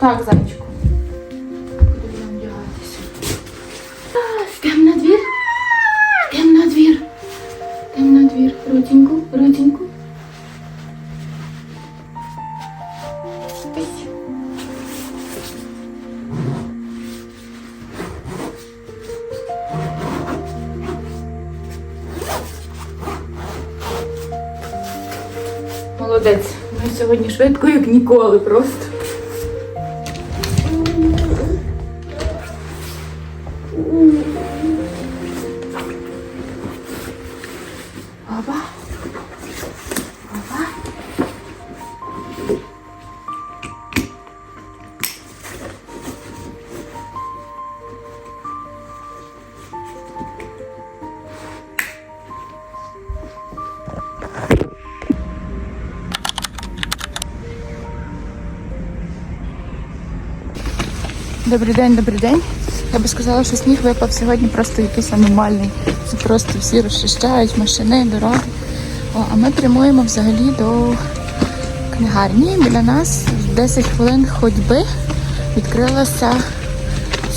Так, зайчику. Куди нам вдягатися? Йдемо на двір. Йдемо на двір. Йдемо на двір. Руденьку, руденьку. Ось. Молодець. Ми сьогодні швидко, як ніколи просто. Добрий день, добрий день. Я би сказала, що сніг випав сьогодні просто якийсь аномальний. Це просто всі розчищають машини, дороги. О, а ми прямуємо взагалі до книгарні. Біля нас в 10 хвилин ходьби відкрилося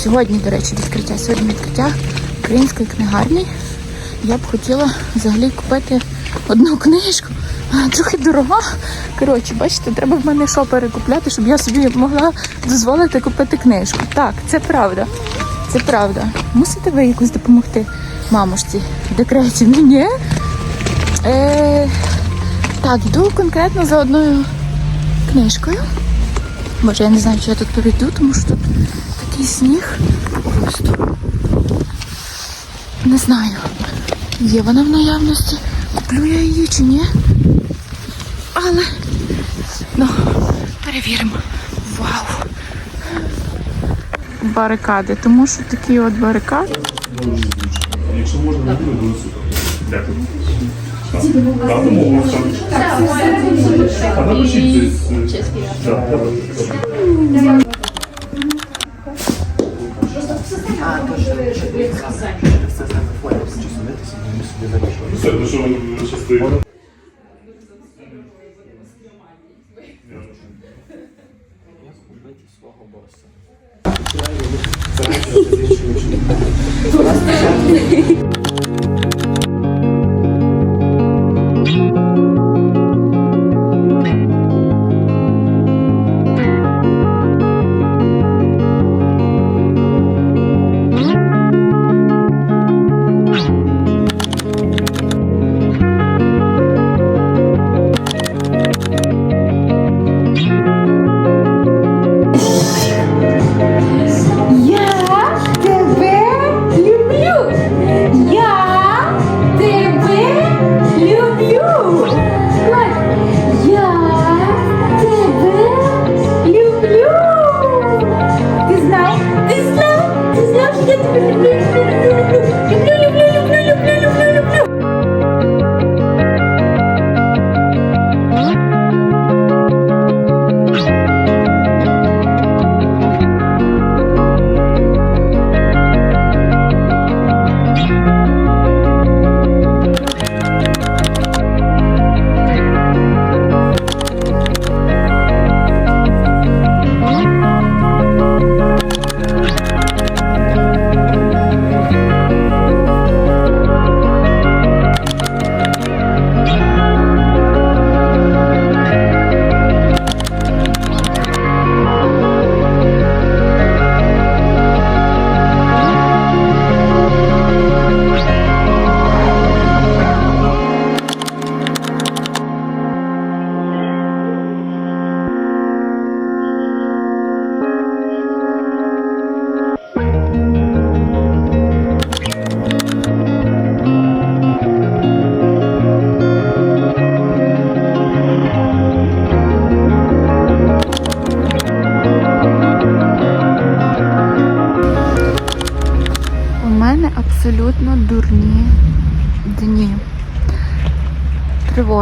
сьогодні, до речі, відкриття. Сьогодні відкриття української книгарні. Я б хотіла взагалі купити одну книжку. Трохи дорога. Коротше, бачите, треба в мене що перекупляти, щоб я собі могла дозволити купити книжку. Так, це правда. Це правда. Мусите ви якось допомогти мамушці в декреті? Ні. Е, так, йду конкретно за одною книжкою. Боже, я не знаю, чи я тут перейду, тому що тут такий сніг. Просто не знаю. Є вона в наявності. Куплю я її чи ні. Але ну, перевіримо. Вау! Барикади, тому що такі от барикади. Якщо можна, не буде, супер. Дякую. Напишіть нормальний. Як убити свого боса?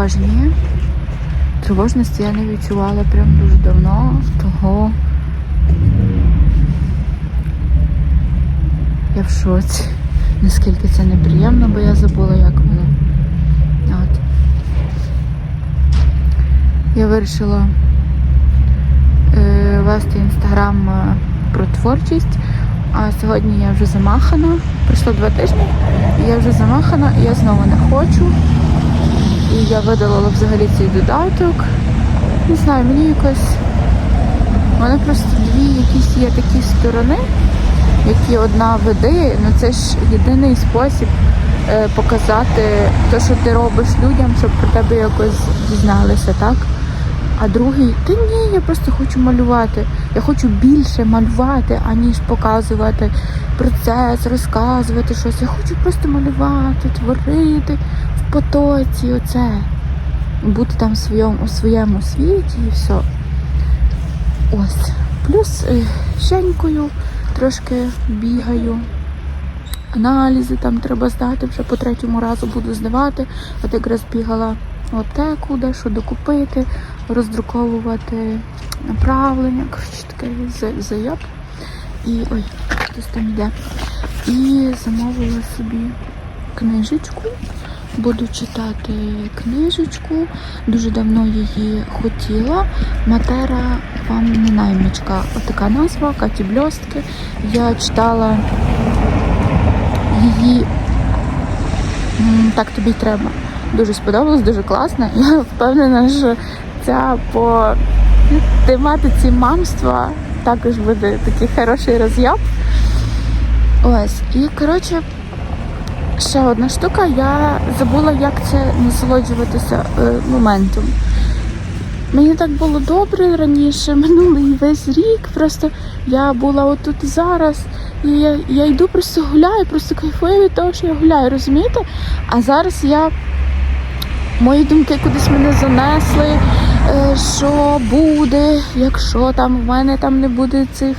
Тривожні. Тривожності я не відчувала прям дуже давно, того я в шоці. Наскільки це неприємно, бо я забула, як воно. От. Я вирішила е, вести інстаграм е, про творчість. А сьогодні я вже замахана. Пройшло два тижні, я вже замахана, і я знову не хочу. І я видалила взагалі цей додаток. Не знаю, мені якось. У мене просто дві якісь є такі сторони, які одна веде, ну це ж єдиний спосіб е, показати те, що ти робиш людям, щоб про тебе якось дізналися, так? А другий, та ні, я просто хочу малювати. Я хочу більше малювати, аніж показувати процес, розказувати щось. Я хочу просто малювати, творити потоці, оце. Бути там в своєму, у своєму світі і все. Ось. Плюс е, щенькою трошки бігаю. Аналізи там треба здати, вже по третьому разу буду здавати. От якраз бігала в аптеку, дещо докупити, роздруковувати направлення. Коротше, таке за- заяб. І ой, хтось там йде. І замовила собі книжечку. Буду читати книжечку. Дуже давно її хотіла. Матера вам не наймичка. Отака назва, Каті Бльостки. Я читала її так тобі й треба. Дуже сподобалось, дуже класно. Я впевнена, що ця по тематиці мамства також буде такий хороший роз'яб. Ось. І коротше, ще одна штука, я забула, як це насолоджуватися е, моментом. Мені так було добре раніше, минулий весь рік. Просто я була отут зараз. І я, я йду, просто гуляю, просто кайфую від того, що я гуляю, розумієте? А зараз я мої думки кудись мене занесли. Е, Що буде, якщо там в мене там не буде цих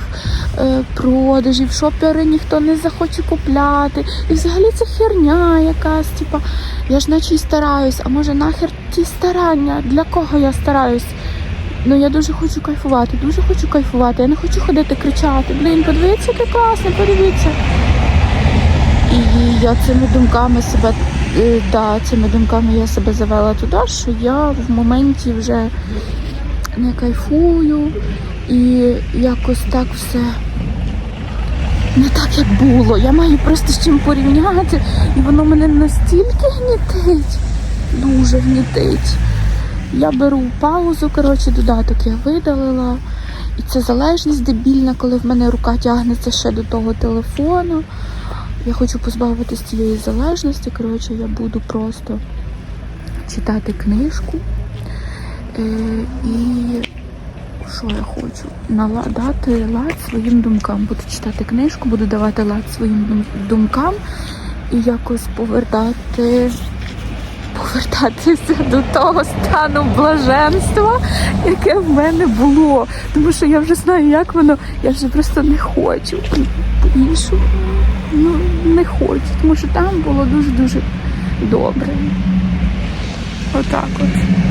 е, продажів, шопери ніхто не захоче купляти. І взагалі це херня якась. Типа, я ж наче й стараюсь, а може нахер ті старання? Для кого я стараюсь? Ну я дуже хочу кайфувати, дуже хочу кайфувати. Я не хочу ходити кричати. Блін, подивіться, яке класне, подивіться. І я цими думками себе, да, цими думками я себе завела туди, що я в моменті вже не кайфую і якось так все не так, як було. Я маю просто з чим порівняти, і воно мене настільки гнітить, дуже гнітить. Я беру паузу, коротше, додаток я видалила. І це залежність дебільна, коли в мене рука тягнеться ще до того телефону. Я хочу позбавитися цієї залежності. Коротше, я буду просто читати книжку. Е, і що я хочу? Дати лад своїм думкам. Буду читати книжку, буду давати лад своїм дум- думкам і якось повертати. Повертатися до того стану блаженства, яке в мене було. Тому що я вже знаю, як воно, я вже просто не хочу. По-іншому ну, не хочу, тому що там було дуже-дуже добре. Отак от.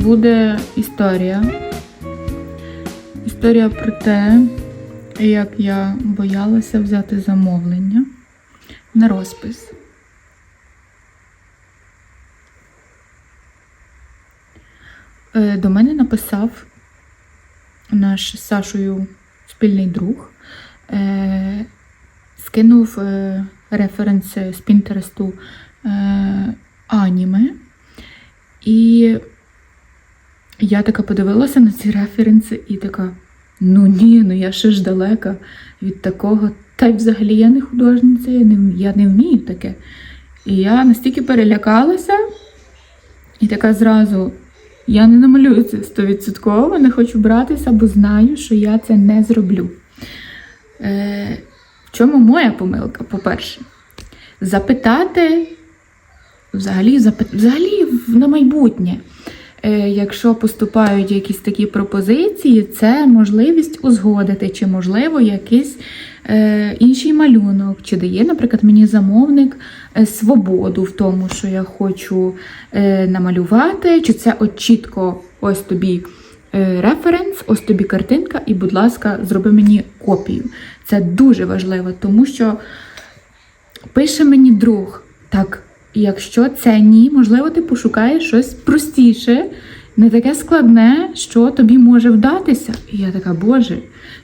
Буде історія. Історія про те, як я боялася взяти замовлення на розпис. Е, До мене написав наш з Сашою спільний друг, е, скинув е, референс з Пінтересту аніме. І я така подивилася на ці референси і така, Ну ні, ну я ще ж далека від такого. Та й взагалі я не художниця, я не, я не вмію таке. І я настільки перелякалася, і така зразу, я не намалюю це стовідсотково, не хочу братися, бо знаю, що я це не зроблю. Е, в чому моя помилка, по-перше? Запитати, взагалі, взагалі на майбутнє. Е, якщо поступають якісь такі пропозиції, це можливість узгодити, чи можливо якийсь е, інший малюнок, чи дає, наприклад, мені замовник е, свободу в тому, що я хочу намалювати, чи це от чітко ось тобі референс, ось тобі картинка, і, будь ласка, зроби мені копію. Це дуже важливо, тому що пише мені друг, так, якщо це ні, можливо, ти пошукаєш щось простіше, не таке складне, що тобі може вдатися. І я така, Боже,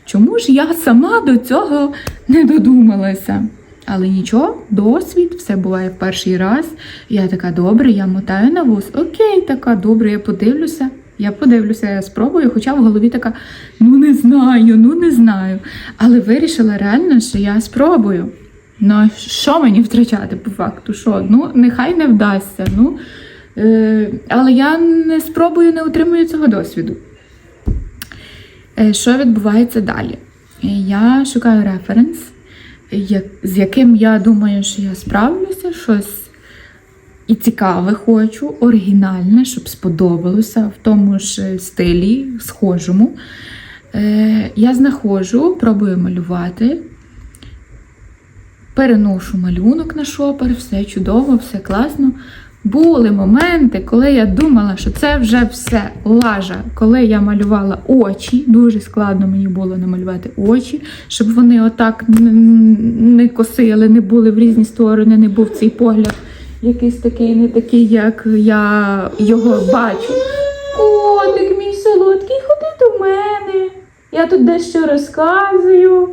чому ж я сама до цього не додумалася? Але нічого, досвід, все буває в перший раз. Я така, добре, я мотаю на вуз. Окей, така, добре, я подивлюся. Я подивлюся, я спробую, хоча в голові така, ну не знаю, ну не знаю. Але вирішила реально, що я спробую. Ну, що мені втрачати по факту? Що? Ну, нехай не вдасться. Ну, е, але я не спробую, не отримую цього досвіду. Е, що відбувається далі? Е, Я шукаю референс, як, з яким я думаю, що я справлюся, щось і цікаве хочу, оригінальне, щоб сподобалося в тому ж стилі, схожому. Е, я знаходжу, пробую малювати переношу малюнок на шопер, все чудово, все класно. Були моменти, коли я думала, що це вже все лажа. Коли я малювала очі, дуже складно мені було намалювати очі, щоб вони отак не косили, не були в різні сторони, не був цей погляд якийсь такий, не такий, як я його бачу. Котик мій солодкий, ходи до мене. Я тут дещо розказую.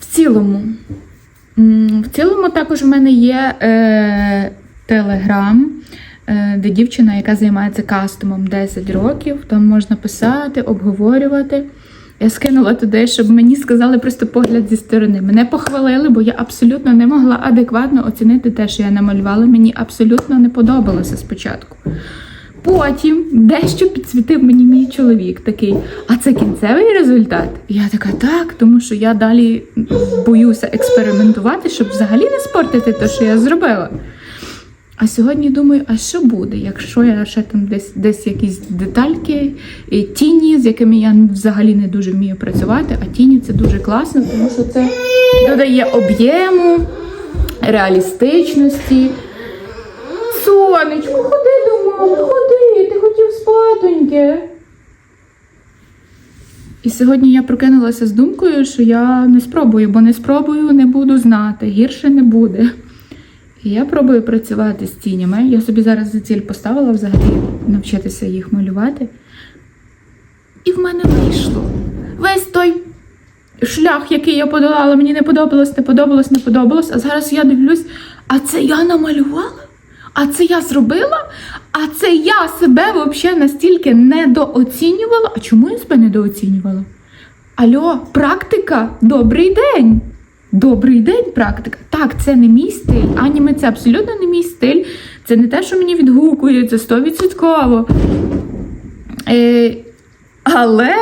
В цілому. В цілому також в мене є е, телеграм, е, де дівчина, яка займається кастомом 10 років, там можна писати, обговорювати. Я скинула туди, щоб мені сказали просто погляд зі сторони. Мене похвалили, бо я абсолютно не могла адекватно оцінити те, що я намалювала. Мені абсолютно не подобалося спочатку. Потім дещо підсвітив мені мій чоловік такий, а це кінцевий результат? Я така, так, тому що я далі боюся експериментувати, щоб взагалі не спортити те, що я зробила. А сьогодні думаю, а що буде, якщо я ще там десь десь якісь детальки, і тіні, з якими я взагалі не дуже вмію працювати, а тіні це дуже класно, тому що це додає об'єму, реалістичності. Сонечко, ходи до мами, ходи, ти хотів І сьогодні я прокинулася з думкою, що я не спробую, бо не спробую, не буду знати, гірше не буде. І я пробую працювати з тінями. Я собі зараз за ціль поставила взагалі навчитися їх малювати. І в мене вийшло. Весь той шлях, який я подолала, мені не подобалось, не подобалось, не подобалось. А зараз я дивлюсь, а це я намалювала? А це я зробила? А це я себе взагалі настільки недооцінювала. А чому я себе недооцінювала? Альо, практика, добрий день. Добрий день, практика. Так, це не мій стиль. Аніме це абсолютно не мій стиль. Це не те, що мені відгукує, це 100%. Е, але,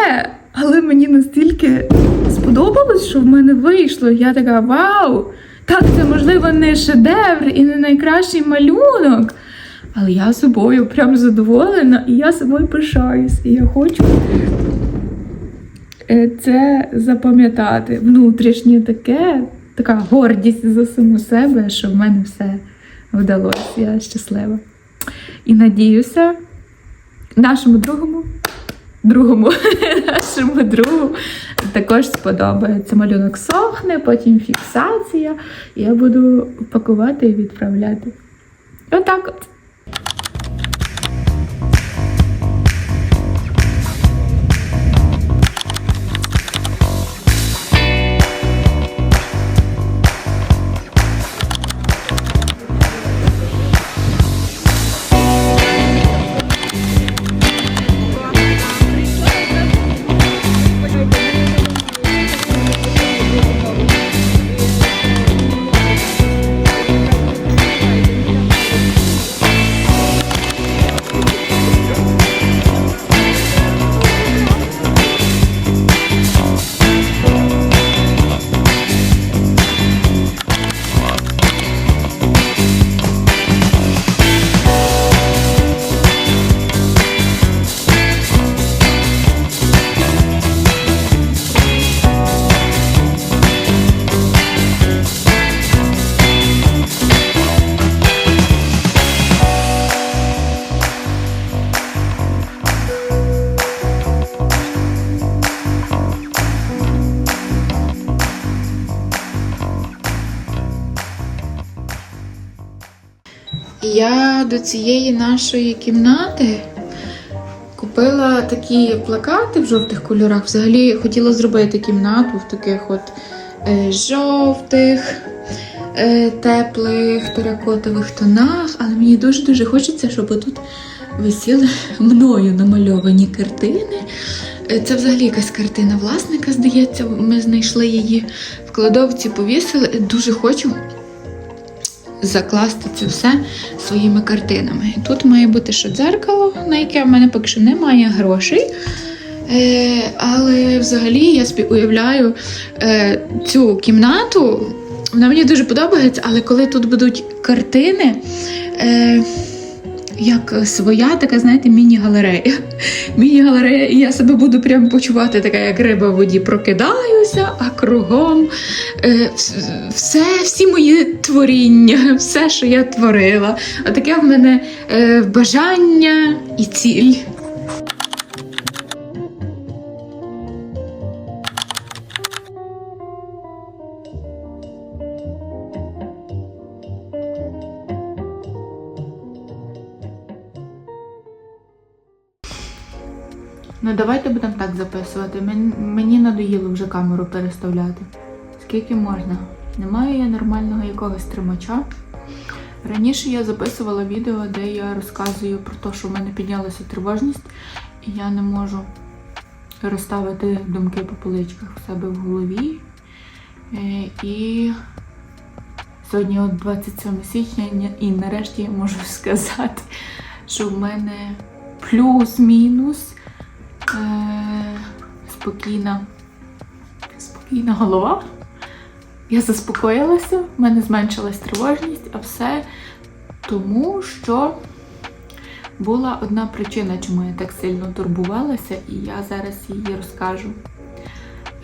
але мені настільки сподобалось, що в мене вийшло. Я така вау! Так, це можливо не шедевр і не найкращий малюнок. Але я собою прям задоволена, і я собою пишаюсь. І я хочу е, це запам'ятати. Внутрішнє таке, така гордість за саму себе, що в мене все вдалося. Я щаслива. І надіюся, нашому другому, другому, нашому другу також сподобається. Малюнок сохне, потім фіксація. Я буду пакувати і відправляти. Отак от. Я до цієї нашої кімнати купила такі плакати в жовтих кольорах. Взагалі хотіла зробити кімнату в таких от е, жовтих, е, теплих, теракотових тонах, але мені дуже-дуже хочеться, щоб тут висіли мною намальовані картини. Е, Це взагалі якась картина власника, здається, ми знайшли її в кладовці, повісили. Дуже хочу закласти це все своїми картинами. Тут має бути ще дзеркало, на яке в мене поки що немає грошей. Е, але взагалі я собі уявляю е, цю кімнату. Вона мені дуже подобається, але коли тут будуть картини, е, як своя така, знаєте, міні-галерея. Міні-галерея, і я себе буду прям почувати така, як риба в воді. Прокидаюся, а кругом е, все, всі мої творіння, все, що я творила. Таке в мене е, бажання і ціль. Давайте будемо так записувати. Мені надоїло вже камеру переставляти. Скільки можна? Немає я нормального якогось тримача. Раніше я записувала відео, де я розказую про те, що в мене піднялася тривожність, і я не можу розставити думки по поличках в себе в голові. Е, І сьогодні от 27 січня, і нарешті я можу сказати, що в мене плюс-мінус спокійна, спокійна голова. Я заспокоїлася, в мене зменшилась тривожність, а все тому, що була одна причина, чому я так сильно турбувалася, і я зараз її розкажу.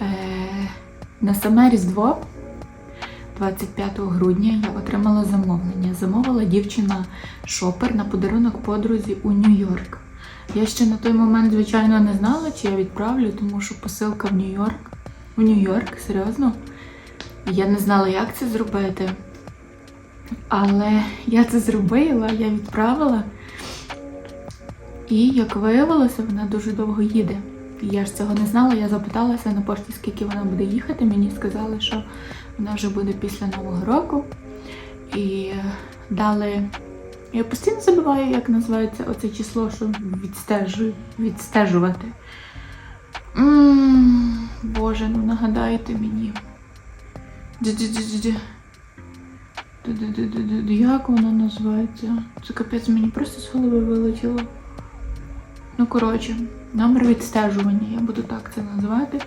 Е, на саме Різдво, 25 грудня, я отримала замовлення. Замовила дівчина шопер на подарунок подрузі у Нью-Йорк. Я ще на той момент, звичайно, не знала, чи я відправлю, тому що посилка в Нью-Йорк. У Нью-Йорк, серйозно. Я не знала, як це зробити. Але я це зробила, я відправила. І як виявилося, вона дуже довго їде. І Я ж цього не знала, я запиталася на пошті, скільки вона буде їхати. Мені сказали, що вона вже буде після Нового року. І дали. Я постійно забуваю, як називається оце число, що відстежую, відстежувати. м Боже, ну нагадайте мені. Як воно називається? Це капець мені просто з голови вилетіло. Ну, коротше, номер відстежування, я буду так це називати.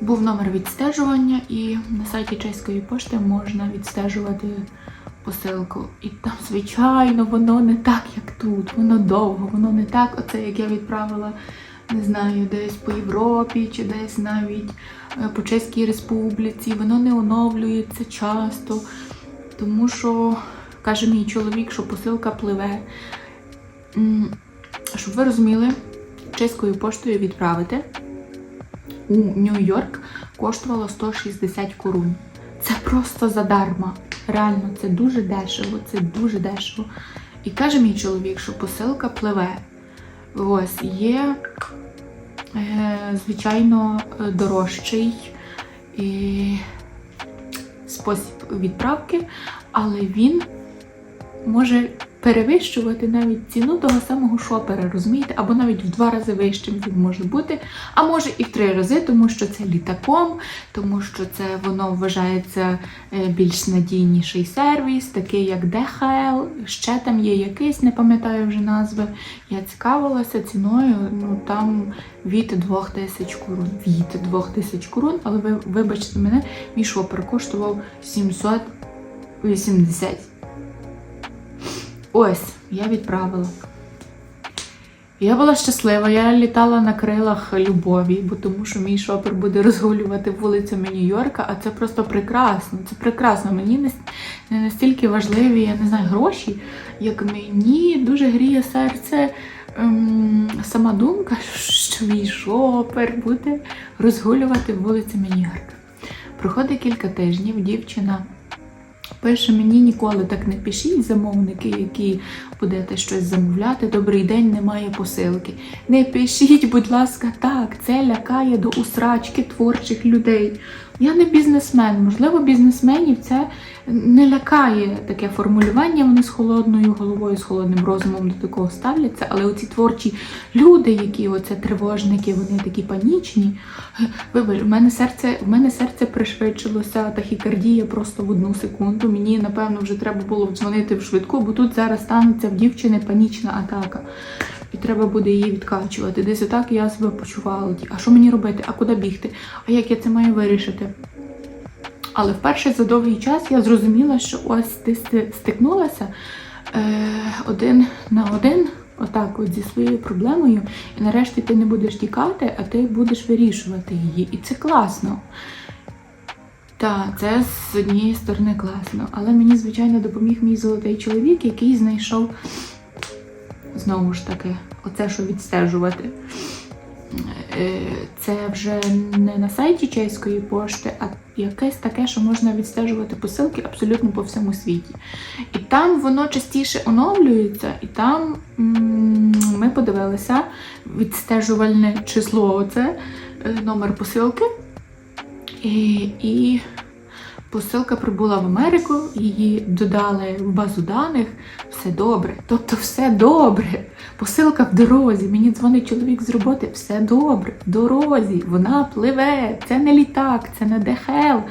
Був номер відстежування, і на сайті чеської пошти можна відстежувати посилку. І там, звичайно, воно не так, як тут. Воно довго, воно не так, оце як я відправила, не знаю, десь по Європі чи десь навіть е, по Чеській Республіці. Воно не оновлюється часто, тому що каже мій чоловік, що посилка пливе. Щоб ви розуміли, чеською поштою відправити у Нью-Йорк коштувало 160 корун. Це просто задарма. Реально, це дуже дешево, це дуже дешево. І каже мій чоловік, що посилка пливе. Ось є, е, звичайно, дорожчий і спосіб відправки, але він може перевищувати навіть ціну того самого шопера, розумієте? Або навіть в два рази вищим він може бути, а може і в три рази, тому що це літаком, тому що це воно вважається е, більш надійніший сервіс, такий як DHL, ще там є якийсь, не пам'ятаю вже назви. Я цікавилася ціною, ну там від 2000 корун. Від 2000 корун, але ви вибачте мене, мій шопер коштував 780. Ось, я відправила. Я була щаслива, я літала на крилах любові, бо тому що мій шопер буде розгулювати вулицями Нью-Йорка, а це просто прекрасно. Це прекрасно. Мені не, настільки важливі, я не знаю, гроші, як мені дуже гріє серце ем, сама думка, що мій шопер буде розгулювати вулицями Нью-Йорка. Проходить кілька тижнів, дівчина Пише мені ніколи так не пишіть, замовники, які будете щось замовляти. Добрий день, немає посилки. Не пишіть, будь ласка, так, це лякає до усрачки творчих людей. Я не бізнесмен, можливо, бізнесменів це не лякає таке формулювання. Вони з холодною головою, з холодним розумом до такого ставляться. Але оці творчі люди, які оце тривожники, вони такі панічні. Вибач, в мене серце, в мене серце пришвидшилося, тахікардія просто в одну секунду. Мені напевно вже треба було дзвонити в швидку, бо тут зараз станеться в дівчини панічна атака. І треба буде її відкачувати. Десь отак я себе почувала. А що мені робити? А куди бігти? А як я це маю вирішити? Але вперше за довгий час я зрозуміла, що ось ти стикнулася е, один на один, отак, от зі своєю проблемою, і нарешті ти не будеш тікати, а ти будеш вирішувати її. І це класно. Так, це з однієї сторони класно. Але мені, звичайно, допоміг мій золотий чоловік, який знайшов знову ж таки, оце, що відстежувати. Е, Це вже не на сайті чеської пошти, а якесь таке, що можна відстежувати посилки абсолютно по всьому світі. І там воно частіше оновлюється, і там ми подивилися відстежувальне число, оце е, номер посилки. І, і посилка прибула в Америку, її додали в базу даних. Все добре. Тобто все добре. Посилка в дорозі. Мені дзвонить чоловік з роботи. Все добре. В дорозі. Вона пливе. Це не літак, це не ДХЛ.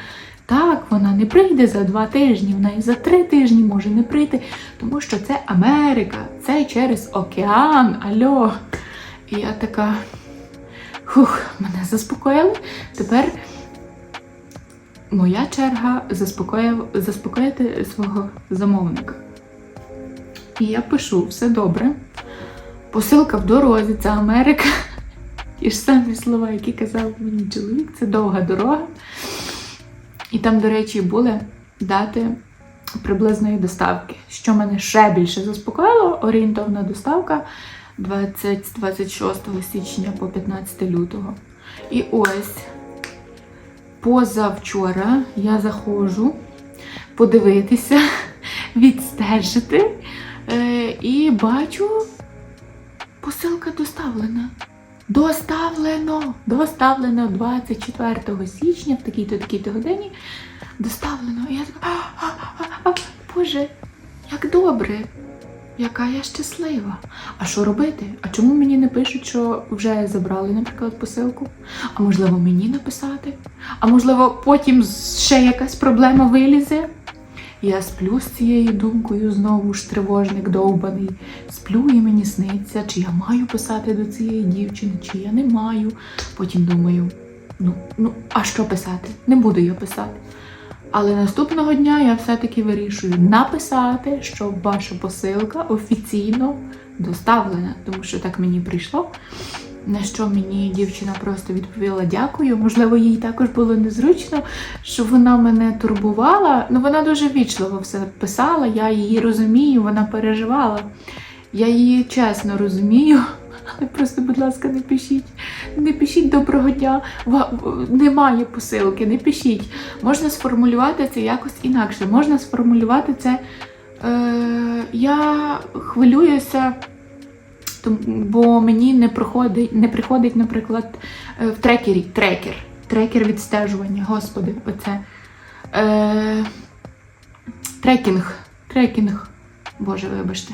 Так, вона не прийде за два тижні, вона і за три тижні може не прийти, тому що це Америка, це через океан. Альо. І я така. Хух, мене заспокоїли. Тепер моя черга заспокоїв, заспокоїти свого замовника. І я пишу, все добре. Посилка в дорозі, це Америка. Ті ж самі слова, які казав мені чоловік, це довга дорога. І там, до речі, були дати приблизної доставки, що мене ще більше заспокоїло. Орієнтовна доставка 20-26 січня по 15 лютого. І ось позавчора я заходжу подивитися, відстежити. Е, і бачу, посилка доставлена. Доставлено! Доставлено 24 січня в такій-то такій-то годині. Доставлено. І я така, Боже, як добре! Яка я щаслива. А що робити? А чому мені не пишуть, що вже забрали, наприклад, посилку? А можливо, мені написати? А можливо, потім ще якась проблема вилізе? Я сплю з цією думкою, знову ж тривожник довбаний. Сплю і мені сниться, чи я маю писати до цієї дівчини, чи я не маю. Потім думаю, ну, ну, а що писати? Не буду я писати. Але наступного дня я все-таки вирішую написати, що ваша посилка офіційно доставлена, тому що так мені прийшло. На що мені дівчина просто відповіла дякую. Можливо, їй також було незручно, що вона мене турбувала. Ну, вона дуже вічливо все писала, я її розумію, вона переживала. Я її чесно розумію. Але просто, будь ласка, не пишіть. Не пишіть доброго дня, немає посилки, не пишіть. Можна сформулювати це якось інакше. Можна сформулювати це. Е, я хвилююся. Бо мені не проходить, не приходить, наприклад, е, в трекері трекер. Трекер відстежування, господи, оце. Е, трекінг. Трекінг. Боже, вибачте.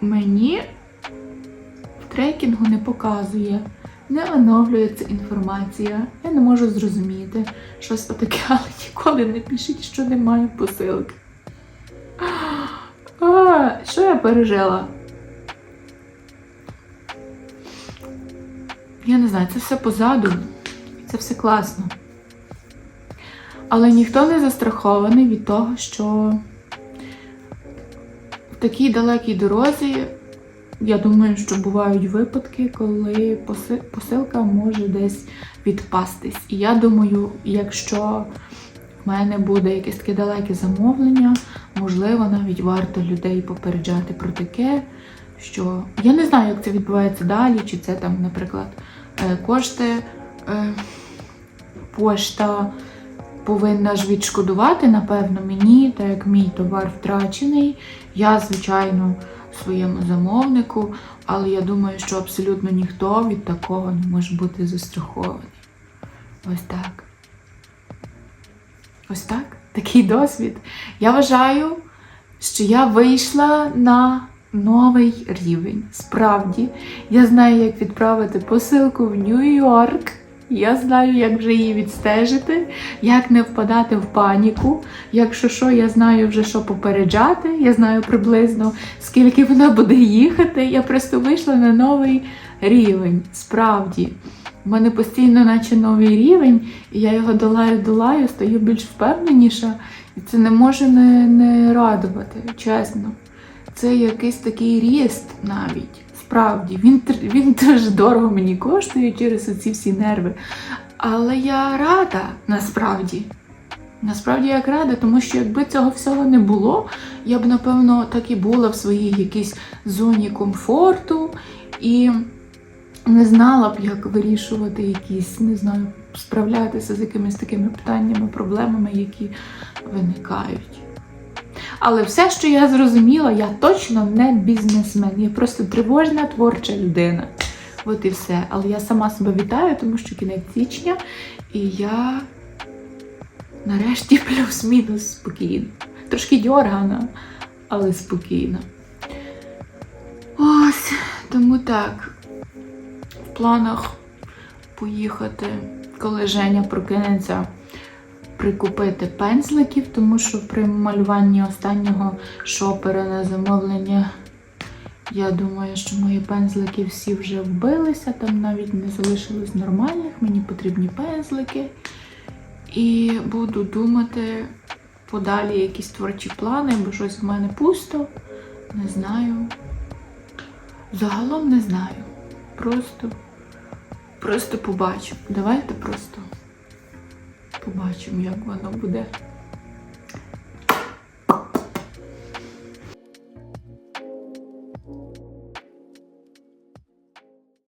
Мені в трекінгу не показує, не оновлюється інформація. Я не можу зрозуміти щось таке, але ніколи не пишіть, що немає посилки. А, що я пережила? Я не знаю, це все позаду. Це все класно. Але ніхто не застрахований від того, що такій далекій дорозі, я думаю, що бувають випадки, коли посилка може десь відпастись. І я думаю, якщо в мене буде якесь таке далеке замовлення, можливо, навіть варто людей попереджати про таке, що я не знаю, як це відбувається далі, чи це там, наприклад, е, кошти, е, пошта, повинна ж відшкодувати, напевно, мені, так як мій товар втрачений. Я, звичайно, своєму замовнику, але я думаю, що абсолютно ніхто від такого не може бути застрахований. Ось так. Ось так. Такий досвід. Я вважаю, що я вийшла на новий рівень. Справді, я знаю, як відправити посилку в Нью-Йорк. Я знаю, як вже її відстежити, як не впадати в паніку. Якщо що, я знаю вже, що попереджати. Я знаю приблизно, скільки вона буде їхати. Я просто вийшла на новий рівень. Справді. У мене постійно, наче новий рівень, і я його долаю, долаю, стаю більш впевненіша. І це не може не, не радувати, чесно. Це якийсь такий ріст навіть. Справді, він, він дуже дорого мені коштує через оці всі нерви. Але я рада насправді. Насправді як рада, тому що якби цього всього не було, я б, напевно, так і була в своїй якійсь зоні комфорту і не знала б, як вирішувати якісь, не знаю, справлятися з якимись такими питаннями, проблемами, які виникають. Але все, що я зрозуміла, я точно не бізнесмен. Я просто тривожна творча людина. От і все. Але я сама себе вітаю, тому що кінець січня, і я нарешті плюс-мінус спокійна. Трошки дьоргана, але спокійна. Ось, тому так. В планах поїхати, коли Женя прокинеться прикупити пензликів, тому що при малюванні останнього шопера на замовлення я думаю, що мої пензлики всі вже вбилися, там навіть не залишилось нормальних, мені потрібні пензлики. І буду думати подалі якісь творчі плани, бо щось в мене пусто. Не знаю. Загалом не знаю. Просто, просто побачу. Давайте просто побачимо, як воно буде.